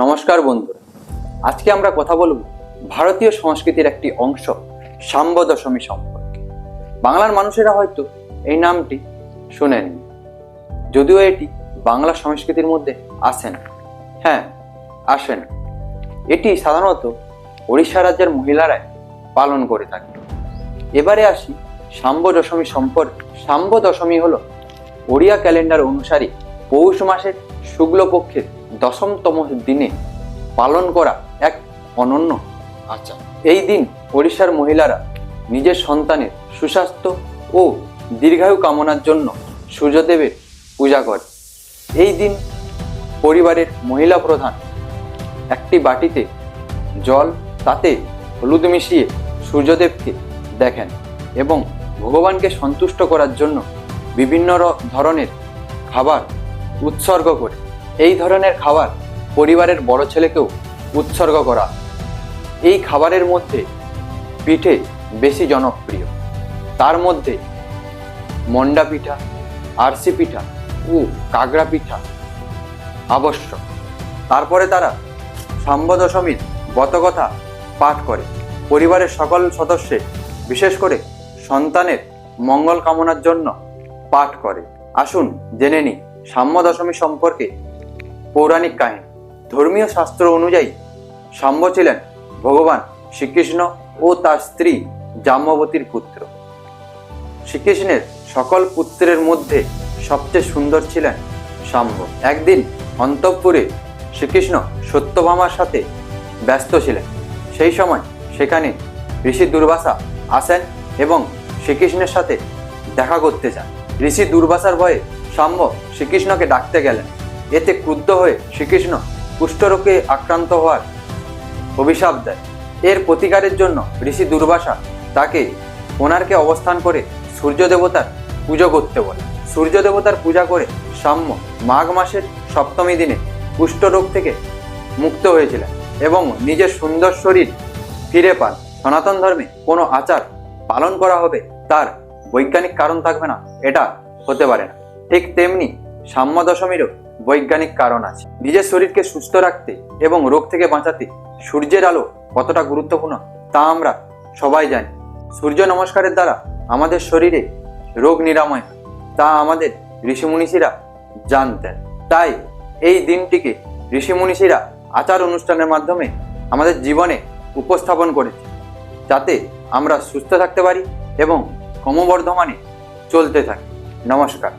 নমস্কার বন্ধুরা। আজকে আমরা কথা বলব ভারতীয় সংস্কৃতির একটি অংশ সাম্ব দশমী সম্পর্কে। বাংলার মানুষেরা হয়তো এই নামটি শুনেননি। যদিও এটি বাংলা সংস্কৃতির মধ্যে আসে না। হ্যাঁ আসে না। এটি সাধারণত ওড়িশা রাজ্যের মহিলারাই পালন করে থাকে। এবারে আসি সাম্ব দশমী সম্পর্কে। সাম্ব দশমী হলো ওড়িয়া ক্যালেন্ডার অনুসারে পৌষ মাসের শুক্লপক্ষের দশমতম দিনে পালন করা এক অনন্য। আচার এই দিন ওড়িশার মহিলারা নিজের সন্তানের সুস্বাস্থ্য ও দীর্ঘায়ু কামনার জন্য সূর্যদেবের পূজা করে। এই দিন পরিবারের মহিলা প্রধান একটি বাটিতে জল তাতে হলুদ মিশিয়ে সূর্যদেবকে দেখেন এবং ভগবানকে সন্তুষ্ট করার জন্য বিভিন্ন ধরনের খাবার উৎসর্গ করে। এই ধরনের খাবার পরিবারের বড় ছেলেকেও উৎসর্গ করা। এই খাবারের মধ্যে পিঠে বেশি জনপ্রিয়। তার মধ্যে মন্ডা পিঠা, আরসি পিঠা ও কাগড়া পিঠা আবশ্যক। তারপরে তারা সাম্ব দশমীর গতকথা পাঠ করে। পরিবারের সকল সদস্যে বিশেষ করে সন্তানের মঙ্গল কামনার জন্য পাঠ করে। আসুন জেনে নিই সাম্য দশমী সম্পর্কে পৌরাণিক কাহিনী। ধর্মীয় শাস্ত্র অনুযায়ী সাম্য ছিলেন ভগবান শ্রীকৃষ্ণ ও তার স্ত্রী জাম্ববতীর পুত্র। শ্রীকৃষ্ণের সকল পুত্রের মধ্যে সবচেয়ে সুন্দর ছিলেন সাম্ব একদিন অন্তঃপুরে শ্রীকৃষ্ণ সত্যভামার সাথে ব্যস্ত ছিলেন। সেই সময় সেখানে ঋষি দুর্বাসা আসেন এবং শ্রীকৃষ্ণের সাথে দেখা করতে চান ঋষি দুর্বাসার ভয়ে সাম্ব শ্রীকৃষ্ণকে ডাকতে গেলেন। এতে ক্রুদ্ধ হয়ে শ্রীকৃষ্ণ কুষ্ঠরোগে আক্রান্ত হওয়ার অভিশাপ দেয়। এর প্রতিকারের জন্য ঋষি দুর্বাসা তাকে ওনারকে অবস্থান করে সূর্য দেবতার পুজো করতে বলে। সূর্য দেবতার পূজা করে সাম্য মাঘ মাসের সপ্তমী দিনে কুষ্ঠরোগ থেকে মুক্ত হয়েছিলেন এবং নিজের সুন্দর শরীর ফিরে পান। সনাতন ধর্মে কোনো আচার পালন করা হবে তার বৈজ্ঞানিক কারণ থাকবে না, এটা হতে পারে না। ঠিক তেমনি সাম্য দশমীরও বৈজ্ঞানিক কারণ আছে। নিজের শরীরকে সুস্থ রাখতে এবং রোগ থেকে বাঁচাতে সূর্যের আলো কতটা গুরুত্বপূর্ণ তা আমরা সবাই জানি। সূর্য নমস্কারের দ্বারা আমাদের শরীরে রোগ নিরাময় তা আমাদের ঋষিমুনিষীরা জানতেন। তাই এই দিনটিকে ঋষিমুনিষীরা আচার অনুষ্ঠানের মাধ্যমে আমাদের জীবনে উপস্থাপন করেছে। যাতে আমরা সুস্থ থাকতে পারি এবং ক্রমবর্ধমানে চলতে থাকি। নমস্কার।